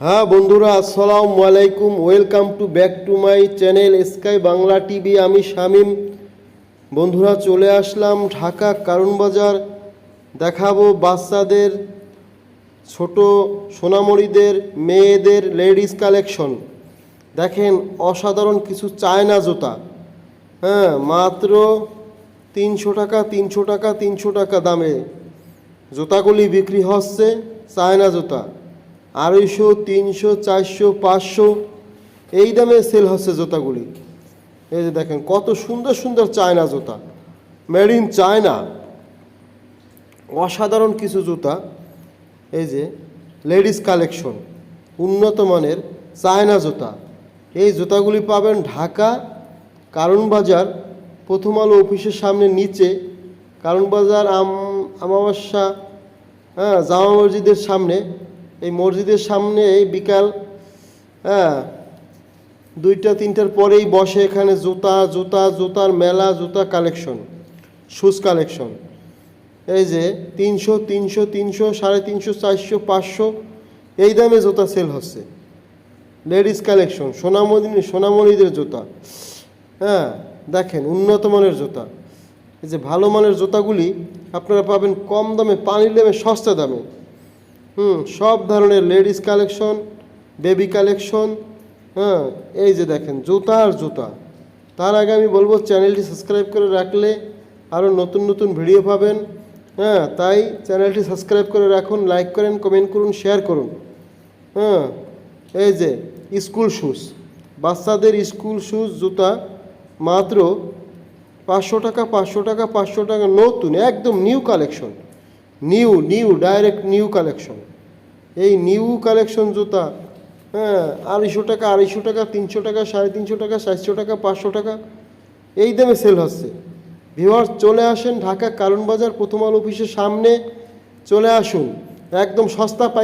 হ্যাঁ বন্ধুরা, আসসালামু আলাইকুম। Welcome to back to my channel Sky Bangla TV আমি শামিম। বন্ধুরা, চলে আসলাম ঢাকা কারণ বাজার। দেখাবো বাচ্চাদের, ছোট সোনামরিদের মেয়েদের লেডিস কালেকশন দেখেন, অসাধারণ কিছু চায়না জুতা। হ্যাঁ মাত্র তিনশো টাকা তিনশো টাকা তিনশো টাকা দামে জুতাগুলি বিক্রি হচ্ছে, চায়না জুতা। আড়াইশো, তিনশো, চারশো, পাঁচশো, এই দামে সেল হচ্ছে জুতাগুলি। এই যে দেখেন, কত সুন্দর সুন্দর চায়না জুতা। মেড ইন চায়না অসাধারণ কিছু জুতা। এই যে, লেডিস কালেকশন। উন্নত মানের চায়না জুতা। এই জুতাগুলি পাবেন ঢাকা কারণ বাজার, প্রথম আলো অফিসের সামনে নিচে। কারণ বাজার আম, আমাবস্যা হ্যাঁ জামা মসজিদের সামনে। এই মসজিদের সামনে এই বিকাল হ্যাঁ দুইটা, তিনটার পরেই বসে এখানে জুতা জুতা, জুতার মেলা, জুতা কালেকশন শুজ কালেকশন এই যে তিনশো তিনশো তিনশো, সাড়ে তিনশো, চারশো, পাঁচশো, এই দামে জুতা সেল হচ্ছে। লেডিস কালেকশন সোনামণি, সোনামণিদের জুতা। হ্যাঁ দেখেন উন্নত মানের জুতা। এই যে ভালো মানের জুতাগুলি আপনারা পাবেন কম দামে, পানির দামে, সস্তা দামে। হুম, সব ধরনের লেডিস কালেকশন, বেবি কালেকশন হ্যাঁ এই যে দেখেন, জুতা আর জুতা। তার আগে আমি বলব, চ্যানেলটি সাবস্ক্রাইব করে রাখলে আরও নতুন নতুন ভিডিও পাবেন। হ্যাঁ তাই চ্যানেলটি সাবস্ক্রাইব করে রাখুন, লাইক করেন, কমেন্ট করুন, শেয়ার করুন। হ্যাঁ এই যে স্কুল শুজ। বাচ্চাদের স্কুল শুজ, জুতা, মাত্র পাঁচশো টাকা পাঁচশো টাকা পাঁচশো টাকা নতুন, একদম new collection. New new, direct new collection. এই নিউ কালেকশন জুতা হ্যাঁ আড়াইশো টাকা আড়াইশো টাকা, তিনশো টাকা, সাড়ে তিনশো টাকা সাতশো টাকা, পাঁচশো টাকা, এই দামে সেল হচ্ছে। ভিওয়ার্স চলে আসেন ঢাকা কারণ বাজার প্রথম আলো অফিসের সামনে, চলে আসুন, একদম সস্তা পাই